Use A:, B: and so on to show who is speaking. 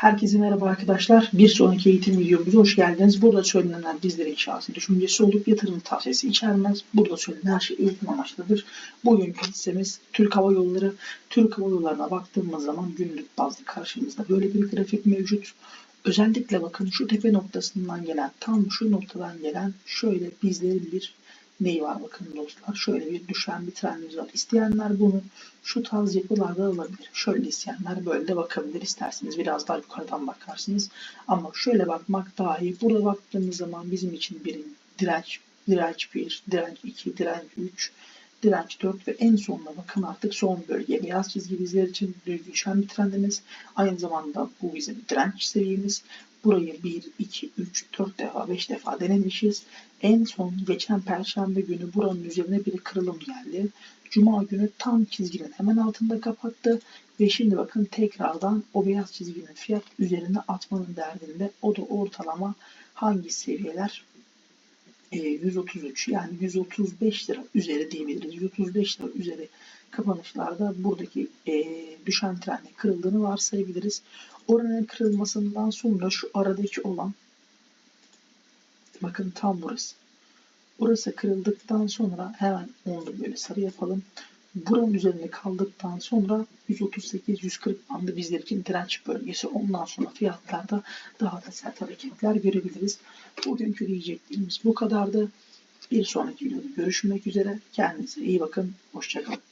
A: Herkese merhaba arkadaşlar. Bir sonraki eğitim videomuza hoş geldiniz. Burada söylenenler bizlerin şahsi düşüncesi olup yatırım tavsiyesi içermez. Burada söylenen her şey eğitim amaçlıdır. Bugünkü hissemiz Türk Hava Yolları. Türk Hava Yolları'na baktığımız zaman günlük bazlı karşımızda böyle bir grafik mevcut. Özellikle bakın şu tepe noktasından gelen, tam şu noktadan gelen şöyle bizlerin bir neyi var bakın dostlar. Şöyle bir düşen bir trendimiz var. İsteyenler bunu şu tarz yapılarda alabilir. Şöyle isteyenler böyle de bakabilir isterseniz. Biraz daha yukarıdan bakarsınız. Ama şöyle bakmak daha iyi. Burada baktığımız zaman bizim için bir direnç, direnç 1, direnç 2, direnç 3, direnç 4 ve en sonuna bakın artık son bölge. Beyaz çizgi bizler için düşen bir trendimiz. Aynı zamanda bu bizim direnç seviyemiz. Burayı 1, 2, 3, 4 defa, 5 defa denemişiz. En son geçen perşembe günü buranın üzerine bir kırılım geldi. Cuma günü tam çizginin hemen altında kapattı. Ve şimdi bakın tekrardan o beyaz çizginin fiyat üzerine atmanın derdinde. O da ortalama hangi seviyeler? E, 133 yani 135 lira üzeri diyebiliriz. 135 lira üzeri kapanışlarda buradaki e, düşen trendin kırıldığını varsayabiliriz. Oranın kırılmasından sonra şu aradaki olan bakın tam burası. Burası kırıldıktan sonra hemen onu böyle sarı yapalım. Buranın üzerinde kaldıktan sonra 138-140 bandı bizler için direnç bölgesi. Ondan sonra fiyatlarda daha da sert hareketler görebiliriz. Bugünkü diyeceklerimiz bu kadardı. Bir sonraki videoda görüşmek üzere. Kendinize iyi bakın. Hoşçakalın.